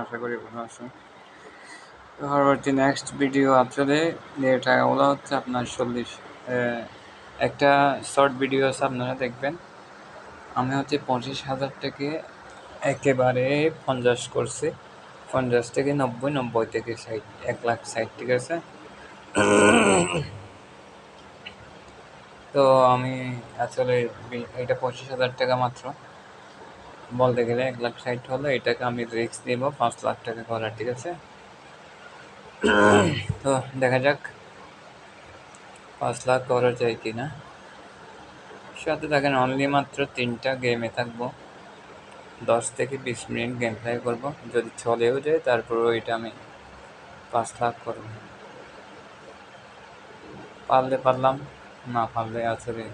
আশা করি ভালো আছো। পরবর্তী নেক্সট ভিডিও আসলে যে টাকাগুলো হচ্ছে আপনার চল্লিশ একটা শর্ট ভিডিও আছে, আপনারা দেখবেন। আমি হচ্ছে পঁচিশ হাজার থেকে একেবারে পঞ্চাশ করছি। পঞ্চাশ থেকে নব্বই নব্বই থেকে ষাট, এক লাখ ষাট, ঠিক আছে? তো আমি আসলে এটা পঁচিশ হাজার টাকা মাত্র। বলতে গেলে এক লাখ ষাট হলে এটাকে আমি রিক্স দিব পাঁচ লাখ টাকা করার ঠিক আছে? তো দেখা যাক পাঁচ লাখ করা যায় কি না সাথে থাকেন অনলি মাত্র তিনটা গেমে থাকব। দশ থেকে বিশ মিনিট গেম প্লে করব। যদি চলেও যায় তারপর ওইটা আমি পাঁচ লাখ করব। পারলে পারলাম না পারলে আসলে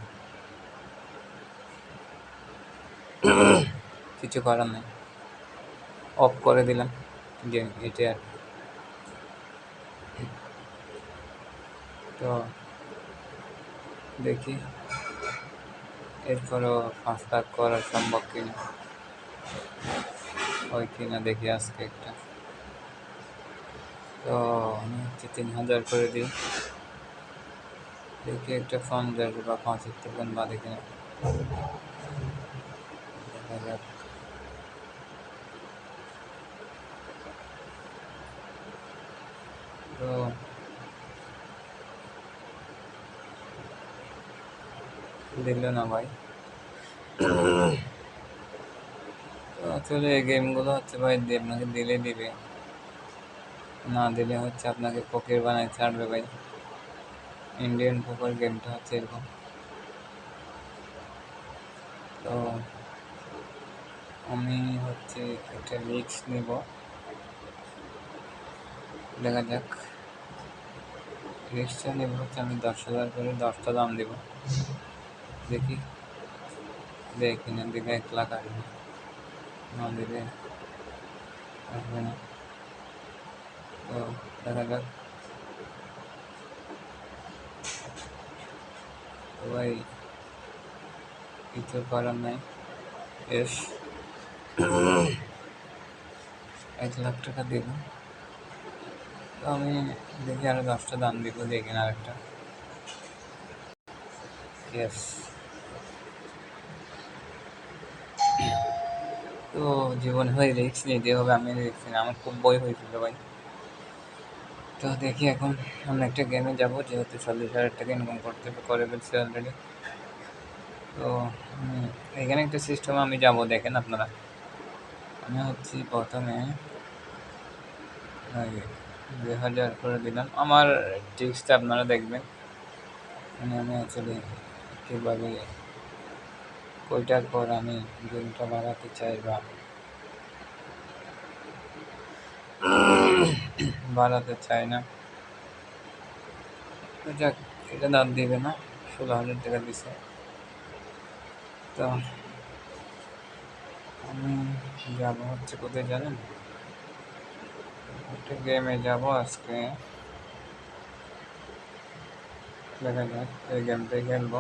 কিছু করার নেই। অফ করে দিলাম। গেম এটা তো দেখি এরপরও লাখ করা সম্ভব কিনা। হয় কিনা দেখি আজকে একটা। তো আমি হচ্ছে তিন হাজার করে দিই। দেখি একটা যাবে বা পাঁচ হাজার ফোন বাদে কিনা দেখা যাক তো দিল না ভাই। আসলে এই গেমগুলো হচ্ছে ভাই আপনাকে দিলে দিবে। না দিলে হচ্ছে আপনাকে পকের বানায় ছাড়বে ভাই। ইন্ডিয়ান পোকার গেমটা হচ্ছে এরকম। তো আমি হচ্ছে একটা রিক্স নেব। দেখা যাক। রিক্সটা নেব হচ্ছে আমি দশ হাজার করে দশটা দাম দেব। দেখি দেখি না দিলে এক লাখ আসবে না দিলে আসবে না তো দেখা যাক তো ভাই কিছু করার নাই এস এক লাখ টাকা দিব তো আমি দেখি আরও দশটা দাম দিব দেখি না আরেকটা ইয়েস তো জীবনে ভাই রিক্স নিতে হবে আমি রিক্স নিই, আমার খুব বই হয়েছিল ভাই। তো দেখি এখন আমি একটা গেমে যাব, যেহেতু চল্লিশ হাজার টাকা ইনকাম করতে করে ফেলছি অলরেডি তো এখানে একটা সিস্টেম আমি যাব, দেখেন আপনারা। আমি হচ্ছি প্রথমে দুই হাজার করে দিলাম। আমার টিক্সটা আপনারা দেখবেন। মানে আমি অ্যাকচুয়ালি কীভাবে কয়টার পর আমি গেমটা বাড়াতে চাই বা বাড়াতে চাই না? যাক, এটা দাঁত দিবে না, ষোলো হাজার টাকা দিছে। তো আমি যাব হচ্ছে কোথায় জানেন? একটা গেমে যাব আজকে। দেখা যাক, এই গেমটাই খেলব।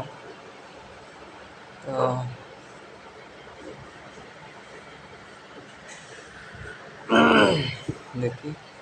তো দেখি